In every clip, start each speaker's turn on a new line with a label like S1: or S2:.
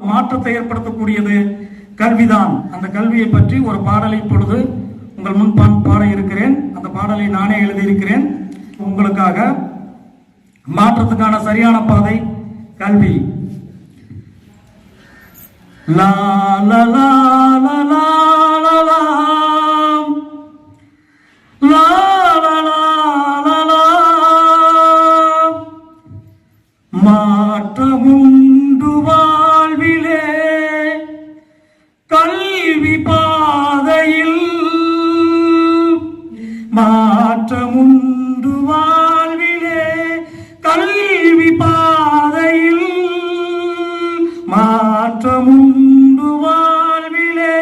S1: மாற்றத்தை ஏற்படுத்தக்கூடியது கல்விதான். அந்த கல்வியை பற்றி ஒரு பாடலை இப்பொழுது உங்கள் முன் பாட இருக்கிறேன். அந்த பாடலை நானே எழுதியிருக்கிறேன். உங்களுக்காக மாற்றத்துக்கான சரியான பாதை கல்வி. லா லா லா மாற்றமுண்டு வாழ்விலே கல்வி பாதையில் மாற்றமுண்டு வாழ்விலே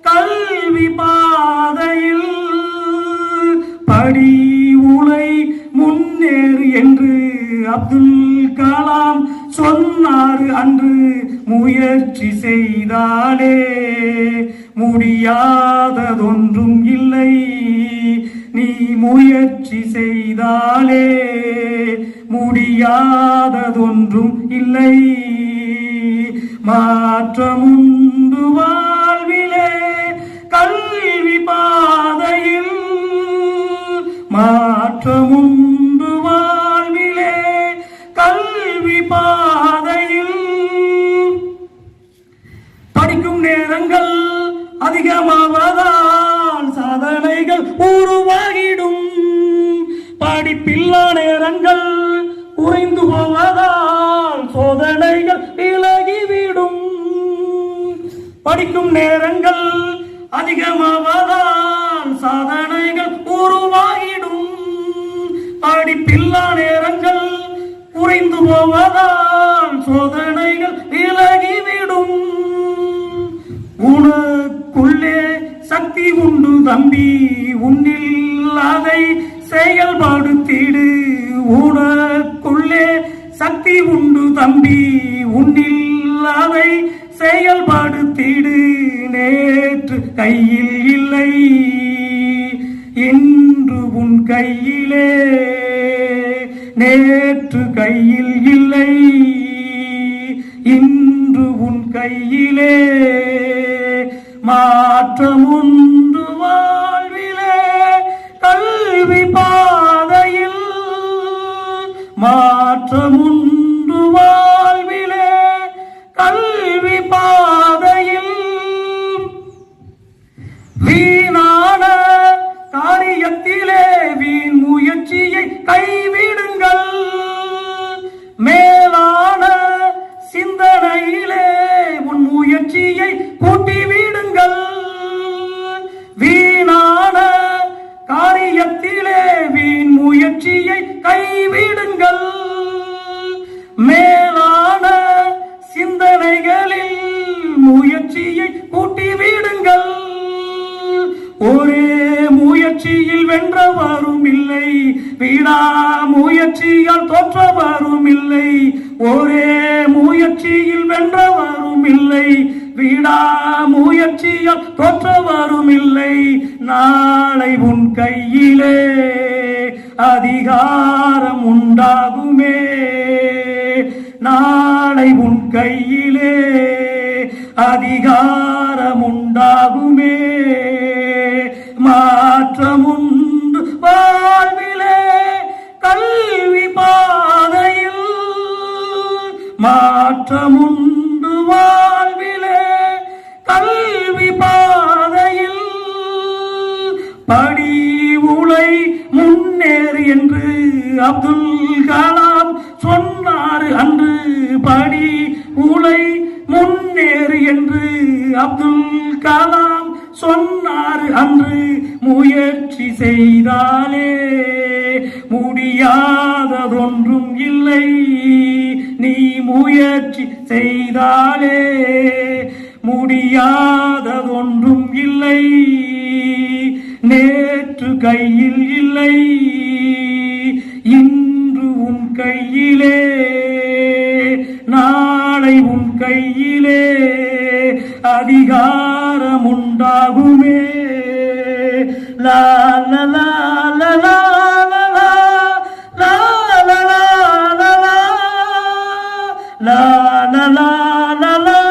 S1: கல்வி பாதையில் படி உலை முன்னேறு என்று அப்துல் கலாம் சொன்னார் அன்று. முயற்சி செய்தாலே முடியாததொன்றும் இல்லை. முயற்சி செய்தாலே முடியாததொன்றும் இல்லை. மாற்றமும் நேரங்கள் உருவாகிடும். படிப்பில்லா நேரங்கள் குறைந்து போவதால் சோதனைகள் விலகிவிடும். படிக்கும் நேரங்கள் அதிகமாவதால் சாதனைகள் உருவாகிடும். படிப்பில்லா நேரங்கள் குறைந்து போவதால் சோதனை உண்டு தம்பி உன்னில் அதை செயல்படுத்திடு. உனக்குள்ளே சக்தி உண்டு தம்பி உன்னில் அதை செயல்படுத்திடு. நேற்று கையில் இல்லை இன்று உன் கையிலே. நேற்று கையில் இல்லை இன்று உன் கையிலே. மா உண்டு மேலான சிந்தனைகளில் முயற்சியை கூட்டிவிடுங்கள். ஒரே முயற்சியில் வென்றவரும் இல்லை. விடா முயற்சியால் தோற்றவரும் இல்லை. ஒரே முயற்சியில் வென்றவரும் இல்லை. விடா முயற்சியால் தோற்றவரும் இல்லை. நாளை உன் கையிலே அதிகாரம் உண்டாகுமே. நாளை உன் கையிலே அதிகாரம் உண்டாகுமே மாற்றமுண்டு வாழ்விலே கல்வி பாதையில் மாற்றமுண்டு வாழ்விலே கல்வி பாதையில் படி உலை முன்னேறு என்று அப்துல் சொன்னார் அன்று முயற்சி செய்தாலே முடியாததொன்றும் இல்லை. நீ முயற்சி செய்தாலே முடியாததொன்றும் இல்லை. நேற்று கையில் இல்லை இன்று உன் கையிலே 啦啦啦啦啦